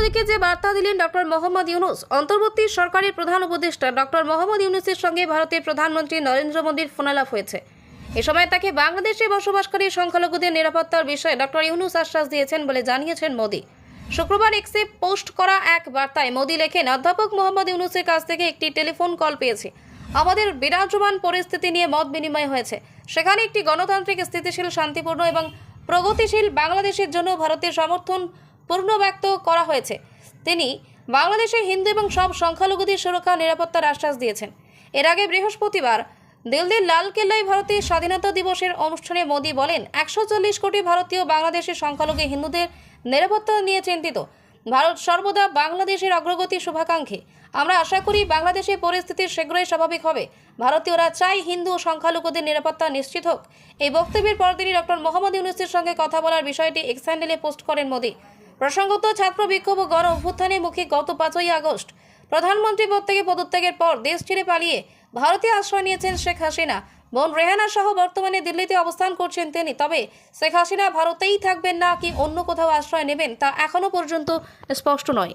মোদীকে যে বার্তা দিলেন ডক্টর মোহাম্মদ ইউনুস, অন্তর্বর্তী সরকারের প্রধান উপদেষ্টা ডক্টর মোহাম্মদ ইউনুসের সঙ্গে ভারতের প্রধানমন্ত্রী নরেন্দ্র মোদীর ফোনালাপ হয়েছে। এ সময় তাকে বাংলাদেশে বসবাসকারী সংখ্যালঘুদের নিরাপত্তার বিষয়ে ডক্টর ইউনুস আশ্বাস দিয়েছেন বলে জানিয়েছেন মোদী। শুক্রবার এক্সে পোস্ট করা এক বার্তায় মোদী লেখেন, অধ্যাপক মোহাম্মদ ইউনুসের কাছ থেকে একটি টেলিফোন কল পেয়েছি। আমাদের বিরাজমান পরিস্থিতি নিয়ে মত বিনিময় হয়েছে। সেখানে একটি গণতান্ত্রিক স্থিতিশীল, শান্তিপূর্ণ এবং প্রগতিশীল বাংলাদেশের জন্য ভারতের সমর্থন পূর্ণ ব্যক্ত করা হয়েছে। তিনি বাংলাদেশে হিন্দু এবং সব সংখ্যালঘুদের সুরক্ষা নিরাপত্তার আশ্বাস দিয়েছেন। এর আগে বৃহস্পতিবার দিল্লির লাল লালকেল্লায় ভারতের স্বাধীনতা দিবসের অনুষ্ঠানে মোদী বলেন, একশো চল্লিশ কোটি ভারতীয় বাংলাদেশের সংখ্যালঘু হিন্দুদের নিরাপত্তা নিয়ে চিন্তিত। ভারত সর্বদা বাংলাদেশের অগ্রগতি শুভাকাঙ্ক্ষী। আমরা আশা করি বাংলাদেশের পরিস্থিতি শীঘ্রই স্বাভাবিক হবে। ভারতীয়রা চাই হিন্দু ও সংখ্যালঘুদের নিরাপত্তা নিশ্চিত হোক। এই বক্তব্যের পর তিনি ডক্টর মোহাম্মদ ইউনুসের সঙ্গে কথা বলার বিষয়টি এক্স হ্যান্ডেলে পোস্ট করেন মোদী। প্রসঙ্গত, ছাত্র বিক্ষোভ ও গণ অভ্যুত্থানের মুখে গত পাঁচই আগস্ট প্রধানমন্ত্রী পদ থেকে পদত্যাগের পর দেশ ছেড়ে পালিয়ে ভারতে আশ্রয় নিয়েছেন শেখ হাসিনা। বোন রেহানা সহ বর্তমানে দিল্লিতে অবস্থান করছেন তিনি। তবে শেখ হাসিনা ভারতেই থাকবেন না কি অন্য কোথাও আশ্রয় নেবেন তা এখনও পর্যন্ত স্পষ্ট নয়।